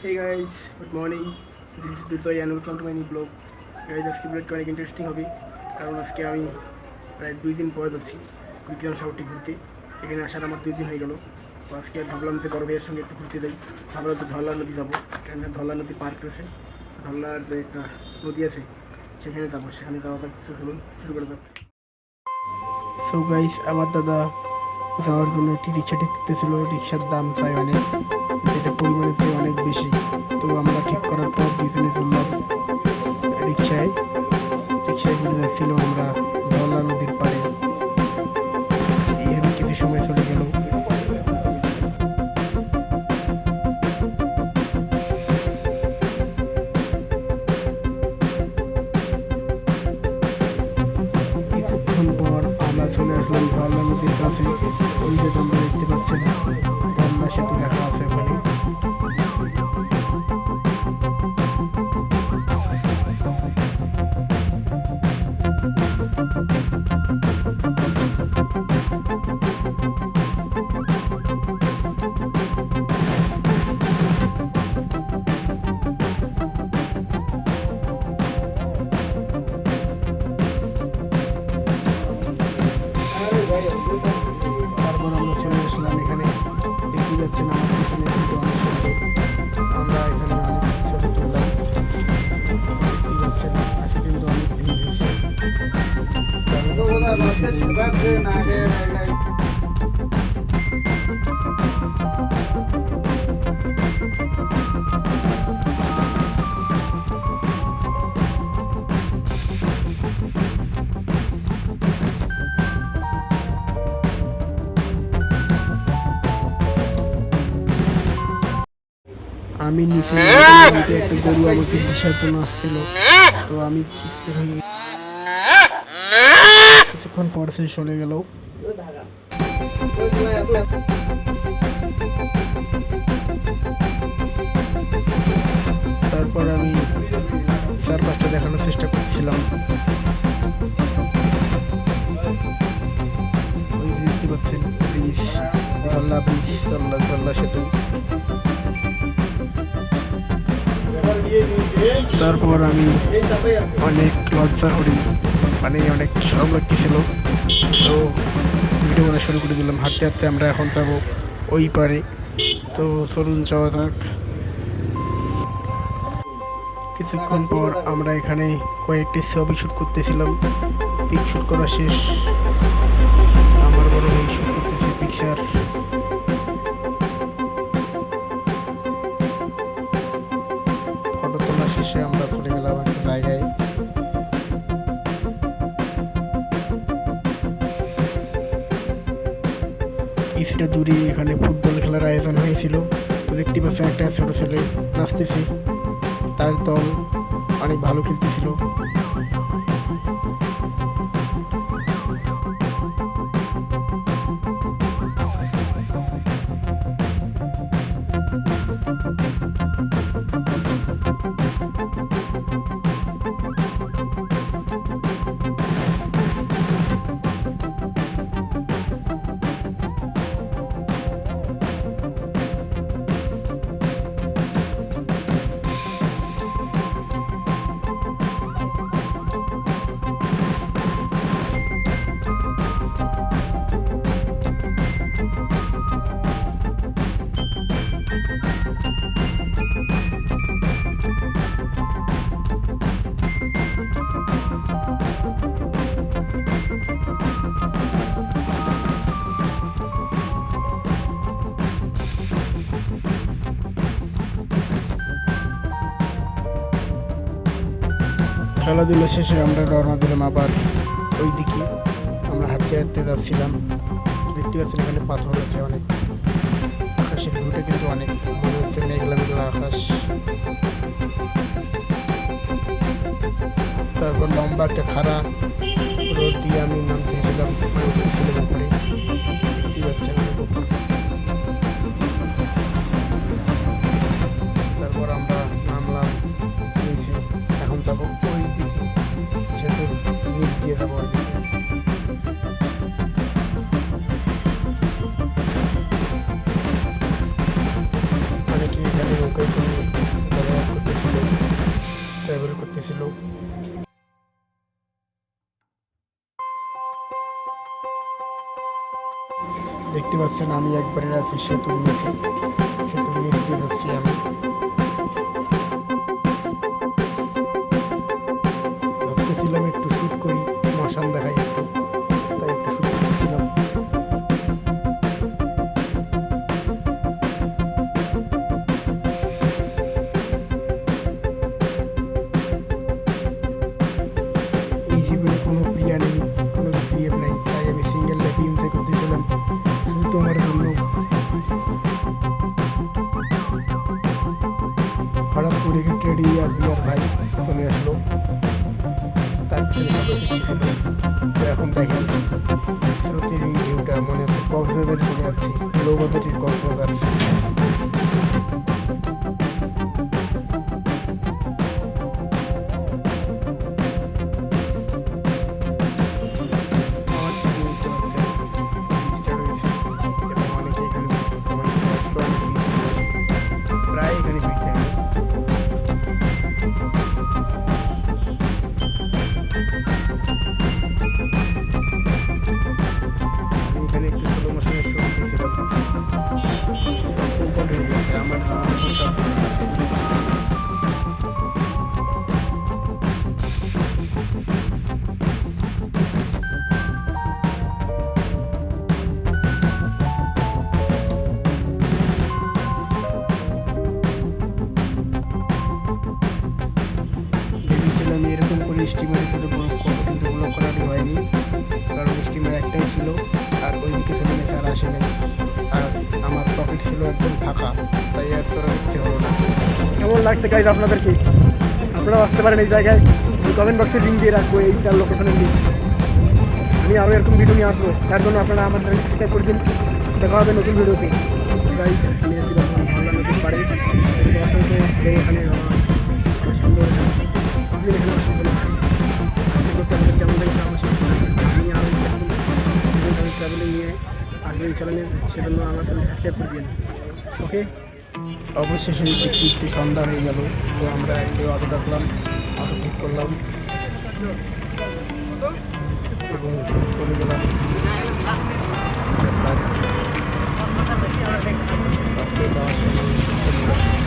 Hey guys, good morning. This is Dursai and welcome to my new blog. Guys, আজকে ব্লগটা অনেক interesting হবে। কারণ আজকে আমি প্রায় দুই দিন পরে যাচ্ছি কুড়িগ্রাম শহরটি ঘুরতে। এখানে আসার আমার দুই দিন হয়ে গেল। তো আজকে ভাবলাম যে বড় ভাইয়ের সঙ্গে একটু ঘুরতে যাই। ভাবলাম যে ধল্লা নদী যাব। এখানে ধল্লা নদী পার্ক রয়েছে। ধল্লার যে একটা নদী আছে সেখানে যাব। সেখানে যাওয়া কিছু শুরু করে যাক। সো গাইস আমার দাদা যাওয়ার জন্য একটি রিক্সা ঠিক করতেছিল রিক্সার দাম চাই অনেক, যেটা পরিমাণের চেয়ে অনেক বেশি। তো আমরা ঠিক করার পর দুজনে চললাম রিক্সায়। রিক্সায় ঘুরে যাচ্ছিলাম আমরা ধরলা নদীর পাড়ে। এইভাবে কিছু সময় চলে নদীর কাছে ওই যে দেখতে পাচ্ছেন ধরলা সেতু লেখা আছে ওখানে। আমি নিচে একটা গরু আমাকে দিশার জন্য আসছিল। তো আমি কিছু কিছুক্ষণ পর সে চলে গেল। তারপর আমি চারপাশটা দেখানোর চেষ্টা করছিলাম। দেখতে সেতু। তারপর আমি অনেক লজ্জা করি। মানে অনেক সরম লাগতেছিল। তো ভিডিও বানা শুরু করে দিলাম। হাঁটতে হাঁটতে আমরা এখন যাব ওই পারে। তো চলুন, যাওয়া যাক। কিছুক্ষণ পর আমরা এখানে কয়েকটি ছবি শ্যুট করতেছিলাম। পিক শ্যুট করা শেষ। আমার বড় ভাই শ্যুট করতেছে পিকচার ফটো তোলা শেষে আমরা চলে কিছুটা দূরে এখানে ফুটবল খেলার আয়োজন হয়েছিল। তো দেখতে পাচ্ছেন একটা ছোট ছেলে নাচতেছে। তার দল অনেক ভালো খেলতেছিল। খেলাধুলা শেষে আমরা রওনা দিলাম আবার ওই দিকে আমরা হাঁটতে হাঁটতে যাচ্ছিলাম। দেখতে পাচ্ছেন এখানে পাথর আছে অনেক। আকাশের ভিউটা কিন্তু অনেক মনে হচ্ছে মেঘলা মেঘলা আকাশ। তারপর লম্বা একটা খাড়া রোড দিয়ে আমি নামতেছিলাম মানে উঠতেছিলাম উপরে। দেখতে পাচ্ছেন করতেছিল দেখতে পাচ্ছেন, আমি একবারে আছি সেতুর নিচে। সেতুর নিচ যাচ্ছি আমি। ভাবতেছিলাম একটু শ্যুট করি, মশান দেখাই একটু। তাই একটু শ্যুট করতেছিলাম। tomar পকেট ছিল একদম ফাঁকা, তাই আর সরার ইচ্ছে না। কেমন লাগছে গাইজ আপনাদেরকে আপনারাও আসতে পারেন এই জায়গায়। আমি কমেন্ট বক্সে লিঙ্ক দিয়ে রাখব এইটার লোকেশনের লিঙ্ক আমি আরও এরকম ভিডিও নিয়ে আসব। তার জন্য আপনারা আমার চ্যানেল সাবস্ক্রাইব করে দিন। দেখা হবে নতুন ভিডিওতে গাইজ আমি আসছিলাম ভাবলাম নতুন পারে অসংখ্য এখানে সেজন্য আমার চ্যানেল সাবস্ক্রাইব করে দিন ওকে অবশেষে দেখতে দেখতে সন্ধ্যা হয়ে গেল, তো আমরা একটু অটো ডাকলাম অটো ঠিক করলাম। এবং চলে গেলাম। রাস্তায় যাওয়ার সময়।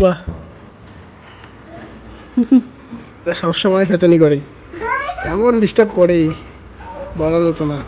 বাহ। সবসময় খেতনি করে। এমন ডিস্টার্ব করে? বলা যেত না।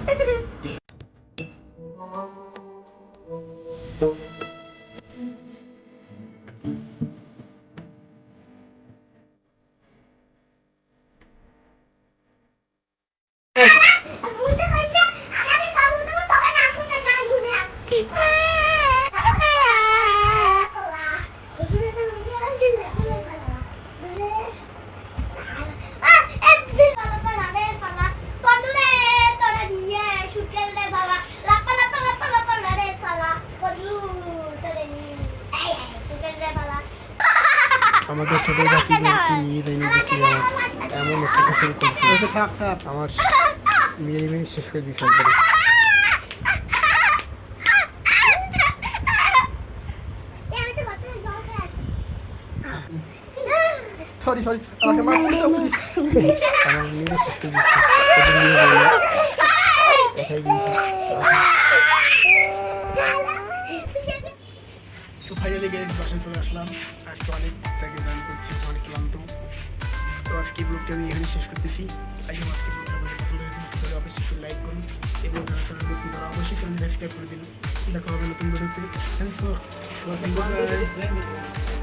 ছোটো জাতিদেরকে নিয়ে যায়নি দেখি এমন একটা শুরু করছে। আমার মেয়ে মেয়ে শেষ করে দিচ্ছে একবারে। সরি সরি আমাকে মাফ করে দাও প্লিজ আমার মেয়ে শেষ করে দিচ্ছে ওদের নিয়ে ফাইনালি গিয়ে বাসায় চলে আসলাম। আজকে অনেক জায়গায় জার্নি করছি অনেক ক্লান্ত তো। আজকে ব্লগটা আমি এখানে শেষ করতেছি। আজকে আজকে ব্লগটা আমার পছন্দ হয়েছে। তাহলে অবশ্যই লাইক করুন এবং যারা চ্যানেল নতুন তারা অবশ্যই চ্যানেল সাবস্ক্রাইব করে দিন। দেখা হবে নতুন ভিডিওতে থ্যাংকস ফর Subscribe.